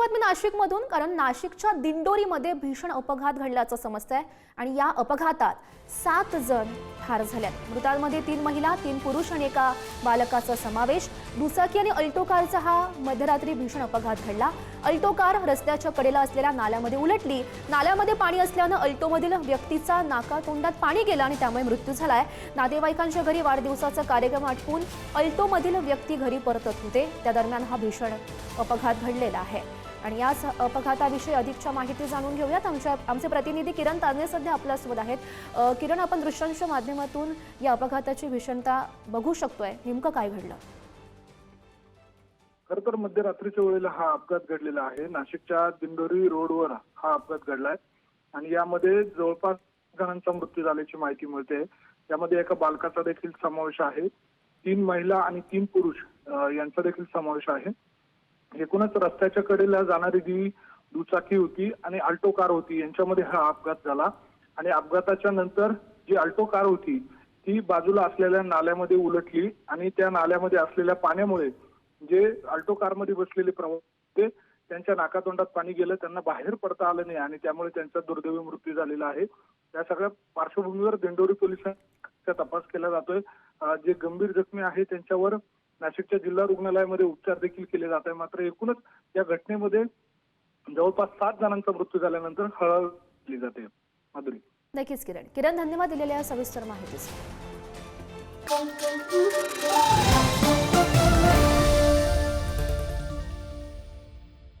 बातमी नाशिकमधून कारण नाशिकच्या दिंडोरीमध्ये भीषण अपघात घडल्याचं समजतंय आणि या अपघातात सात जण ठार झाल्यात. मृतांमध्ये तीन महिला तीन पुरुष आणि एका बालकाचा समावेश. दुचाकी आणि अल्टो कारचा हा मध्यरात्री भीषण अपघात घडला. अल्टो कार रस्त्याच्या कडेला असलेल्या नाल्यामध्ये उलटली. नाल्यामध्ये पाणी असल्यानं अल्टोमधील व्यक्तीचा नाका तोंडात पाणी गेलं आणि त्यामुळे मृत्यू झालाय. नातेवाईकांच्या घरी वाढदिवसाचा कार्यक्रम आटपून अल्टोमधील व्यक्ती घरी परतत होते. त्या दरम्यान हा भीषण अपघात घडलेला आहे. आणि याच अपघाताविषयी अधिकच्या माहिती जाणून घेऊयात. आमच्या आमचे प्रतिनिधी किरण ताजने सध्या आपल्यासोबत आहेत. किरण आपण दृश्यांच्या माध्यमातून या अपघाताची भीषणता बघू शकतोय. नेमकं काय घडलं? खर तर मध्यरात्रीच्या वेळेला हा अपघात घडलेला आहे. नाशिकच्या दिंडोरी रोडवर हा अपघात घडलाय. आणि यामध्ये जवळपास जणांचा मृत्यू झाल्याची माहिती मिळते. यामध्ये एका बालकाचा देखील समावेश आहे. तीन महिला आणि तीन पुरुष यांचा देखील समावेश आहे. एकूणच रस्त्याच्या कडेला जाणारी जी दुचाकी होती आणि अल्टो कार होती यांच्यामध्ये हा अपघात झाला. आणि अपघाताच्या नंतर जी अल्टो कार होती ती बाजूला असलेल्या नाल्यामध्ये उलटली आणि त्या नाल्यामध्ये असलेल्या पाण्यामुळे जे अल्टो कारमध्ये बसलेले प्रवास होते, त्यांच्या नाकातोंडात पाणी गेलं त्यांना बाहेर पडता आलं नाही आणि त्यामुळे त्यांचा दुर्दैवी मृत्यू झालेला आहे. या सगळ्या पार्श्वभूमीवर दिंडोरी पोलिसांचा तपास केला जातोय. जे गंभीर जखमी आहे त्यांच्यावर नाशिकच्या जिल्हा रुग्णालयामध्ये उपचार देखील केले जात आहे मात्र एकूणच या घटनेमध्ये जवळपास सात जणांचा मृत्यू झाल्यानंतर हळहळ केली जाते. माधुरी. नक्कीच किरण. किरण धन्यवाद दिलेल्या सविस्तर माहितीसाठी.